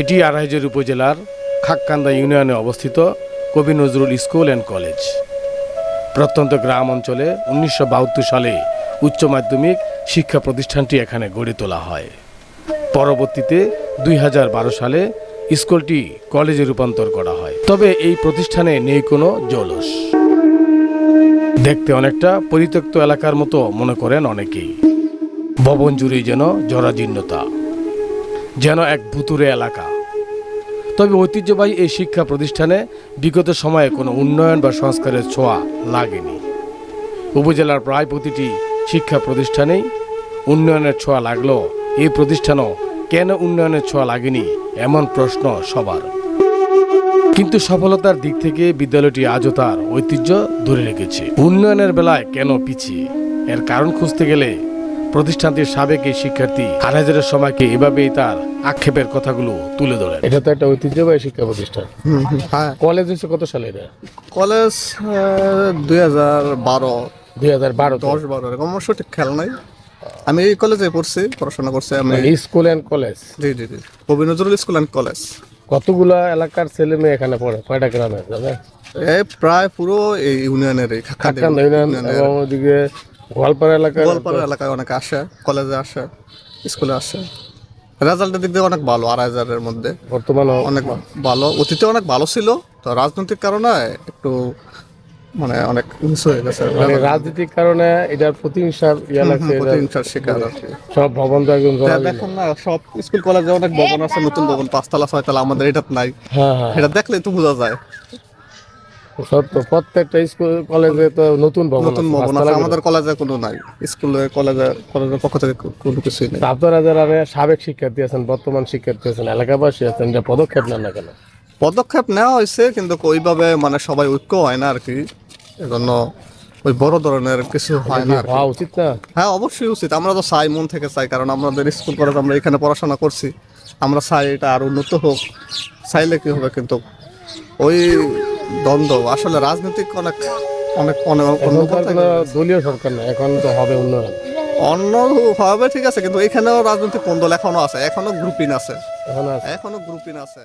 এটি আড়াইজের উপজেলার খাক্কান্দা ইউনিয়নে অবস্থিত কবি নজরুল স্কুল অ্যান্ড কলেজ। প্রত্যন্ত গ্রাম অঞ্চলে উনিশশো বাহাত্তর সালে উচ্চ মাধ্যমিক শিক্ষা প্রতিষ্ঠানটি এখানে গড়ে তোলা হয়। পরবর্তীতে দুই হাজার বারো সালে স্কুলটি কলেজে রূপান্তর করা হয়। তবে এই প্রতিষ্ঠানে নেই কোনো জলস। দেখতে অনেকটা পরিত্যক্ত এলাকার মতো মনে করেন অনেকেই। ভবন জুড়েই যেন জরাজীর্ণতা। যেন এক ভুতুরে এলাকা। তবে ঐতিহ্যবাহী এই শিক্ষা প্রতিষ্ঠানে বিগত সময়ে কোনো উন্নয়ন বা সংস্কারের ছোঁয়া লাগেনি। উপজেলার প্রায় প্রতিটি শিক্ষা প্রতিষ্ঠানেই উন্নয়নের ছোঁয়া লাগল এই প্রতিষ্ঠানও কেন উন্নয়নের ছোঁয়া লাগেনি এমন প্রশ্ন সবার। কিন্তু সফলতার দিক থেকে বিদ্যালয়টি আজও তার ঐতিহ্য ধরে রেখেছে। উন্নয়নের বেলায় কেন পিছিয়ে? এর কারণ খুঁজতে গেলে প্রতিষ্ঠানটির সাবেক এই শিক্ষার্থী আড়াইজারের সময়কে এভাবেই তার আক্ষেপের কথাগুলো তুলে ধরে এটা তো একটা ঐতিহ্যবাহী শিক্ষা প্রতিষ্ঠান। হ্যাঁ। কলেজ হচ্ছে কত সালে এটা? কলেজ দুই হাজার বারো। দুই হাজার বারো দশ বারো এরকম আমার সঠিক খেয়াল নাই। আমি এই কলেজে পড়ছি পড়াশোনা করছি আমি। School and college? জি জি জি। কবি নজরুল স্কুল অ্যান্ড কলেজ। কতগুলা এলাকার ছেলে মেয়ে এখানে পড়ে? কয়টা গ্রামে যাবে এই প্রায় পুরো এই ইউনিয়নের ইউনিয়ন এবং ওদিকে গোয়ালপাড়া এলাকার গোয়ালপাড়া এলাকায় অনেকে আসে কলেজে আসে স্কুলে আসে। রেজাল্টের দিক দিয়ে অনেক ভালো আড়াই হাজারের মধ্যে। বর্তমানে অনেক ভালো। অতীতে অনেক ভালো ছিল তো রাজনৈতিক কারণে একটু মানে অনেক মিস হয়ে গেছে। মানে রাজনীতির কারণে এটার প্রতিহিংসার ইয়া লাগছে প্রতিহিংসার শিকার কি। সব ভবন তো একদম দেখুন না সব স্কুল কলেজে অনেক ভবন আছে নতুন ভবন পাঁচতলা ছয়তলা আমাদের এটা নাই। হ্যাঁ হ্যাঁ। এটা দেখলে তো বোঝা যায়। সত্য প্রত্যেকটা স্কুল কলেজে তো নতুন ভবন নতুন ভবন আছে। আমাদের কলেজে কোনো নাই। স্কুলে কলেজে কলেজের পক্ষ থেকে কোনো কিছুই নেই। আপনারা যারা সাবেক শিক্ষার্থী আছেন বর্তমান শিক্ষার্থী আছেন এলাকাবাসী আছেন এটা পদক্ষেপ নেন না কেন? পদক্ষেপ নেওয়া হয়েছে কিন্তু ওইভাবে মানে সবাই ঐক্য হয় না আর কি এজন্য ওই বড় ধরনের কিছু হয় না হওয়া উচিত না? হ্যাঁ অবশ্যই উচিত। আমরা তো চাই মন থেকে চাই কারণ আমাদের স্কুল কলেজ আমরা এখানে পড়াশোনা করছি। আমরা চাই এটা আর উন্নত হোক। চাইলে কি হবে কিন্তু ওই দ্বন্দ্ব আসলে রাজনৈতিক অনেক অনেক দলীয় সরকার না এখন তো হবে উন্নয়ন। অন্য হবে ঠিক আছে কিন্তু এখানেও রাজনৈতিক কোন্দল এখনও আছে এখনও গ্রুপিন আছে। আছে। এখনও গ্রুপিন আছে।